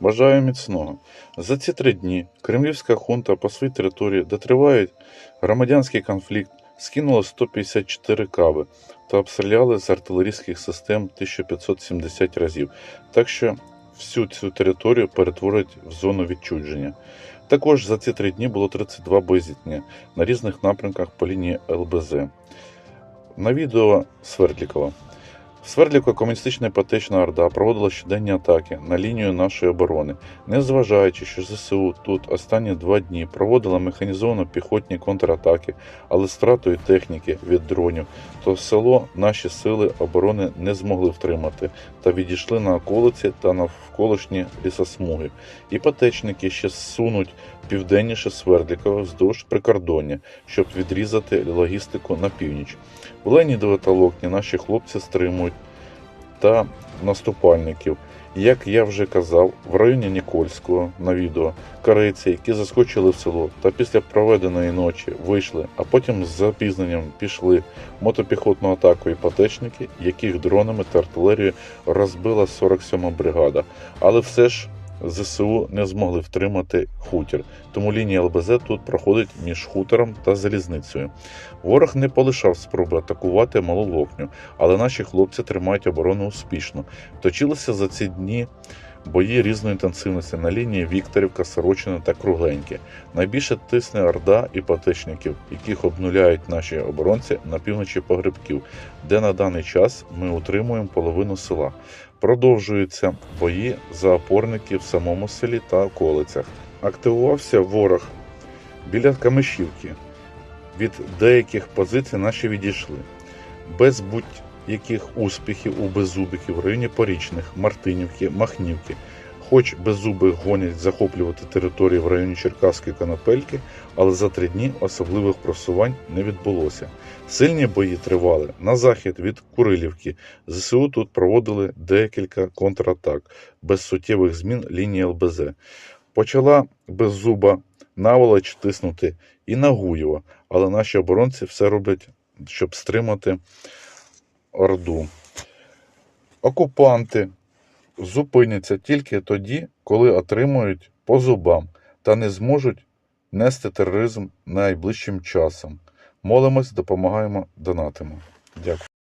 Бажаю міцного. За ці три дні кремлівська хунта по своїй території, де триває громадянський конфлікт, скинула 154 кави та обстріляли з артилерійських систем 1570 разів. Так що всю цю територію перетворять в зону відчудження. Також за ці три дні було 32 боєзіткнення на різних напрямках по лінії ЛБЗ. На відео Свердлікова. Свердлівка комуністична іпотечна орда проводила щоденні атаки на лінію нашої оборони, незважаючи, що ЗСУ тут останні два дні проводила механізовано піхотні контратаки, але стратою техніки від дронів, то село наші сили оборони не змогли втримати та відійшли на околиці та навколишні лісосмуги. Іпотечники ще сунуть південніше Свердлікова вздовж прикордоння, щоб відрізати логістику на північ. В Ленідове та Локні наші хлопці стримують та наступальників. Як я вже казав, в районі Нікольського на відео корейці, які заскочили в село та після проведеної ночі вийшли, а потім з запізненням пішли мотопіхотну атаку і патечники, яких дронами та артилерією розбила 47-ма бригада. Але все ж ЗСУ не змогли втримати хутір, тому лінія ЛБЗ тут проходить між хутором та залізницею. Ворог не полишав спроби атакувати малу лопню, але наші хлопці тримають оборону успішно. Точилися за ці дні бої різної інтенсивності на лінії Вікторівка, Сорочина та Кругленьке. Найбільше тисне орда іпотечників, яких обнуляють наші оборонці на півночі погребків, де на даний час ми утримуємо половину села. Продовжуються бої за опорники в самому селі та околицях. Активувався ворог біля Камишівки. Від деяких позицій наші відійшли. Без будь-яких успіхів у беззубиків в районі Порічних, Мартинівки, Махнівки. Хоч беззуби гонять захоплювати території в районі Черкаської Конопельки, але за три дні особливих просувань не відбулося. Сильні бої тривали на захід від Курилівки. ЗСУ тут проводили декілька контратак без суттєвих змін лінії ЛБЗ. Почала беззуба наволоч тиснути і на Гуєва, але наші оборонці все роблять, щоб стримати Орду. Окупанти зупиняться тільки тоді, коли отримують по зубам та не зможуть нести тероризм найближчим часом. Молимось, допомагаємо, донатимо. Дякую.